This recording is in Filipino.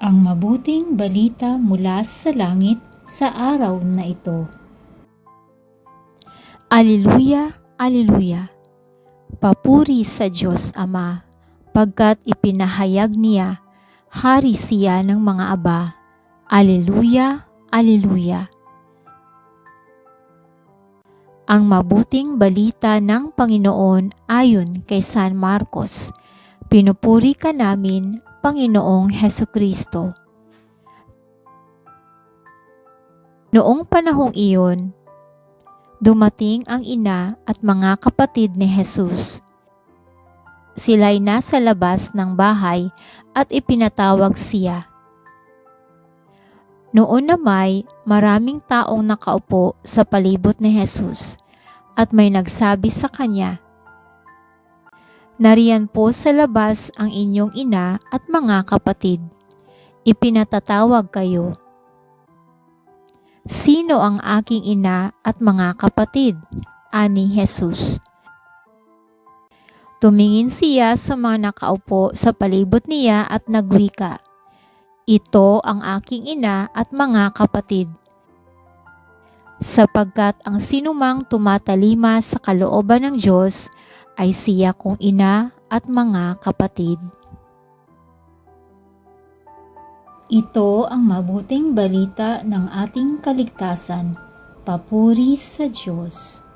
ang mabuting balita mula sa langit sa araw na ito. Aleluya, Aleluya. Papuri sa Diyos Ama, pagkat ipinahayag niya, hari siya ng mga aba. Aleluya, Aleluya. Ang mabuting balita ng Panginoon ayon kay San Marcos. Pinupuri ka namin, Panginoong Heso Kristo. Noong panahong iyon, dumating ang ina at mga kapatid ni Jesus. Sila'y nasa labas ng bahay at ipinatawag siya. Noon na may maraming taong nakaupo sa palibot ni Jesus at may nagsabi sa kanya, Nariyan po sa labas ang inyong ina at mga kapatid. Ipinatatawag kayo. Sino ang aking ina at mga kapatid? Ani Jesus. Tumingin siya sa mga nakaupo sa palibot niya at nagwika, Ito ang aking ina at mga kapatid. Sapagkat ang sinumang tumatalima sa kalooban ng Diyos ay siya kong ina at mga kapatid. Ito ang mabuting balita ng ating kaligtasan. Papuri sa Diyos.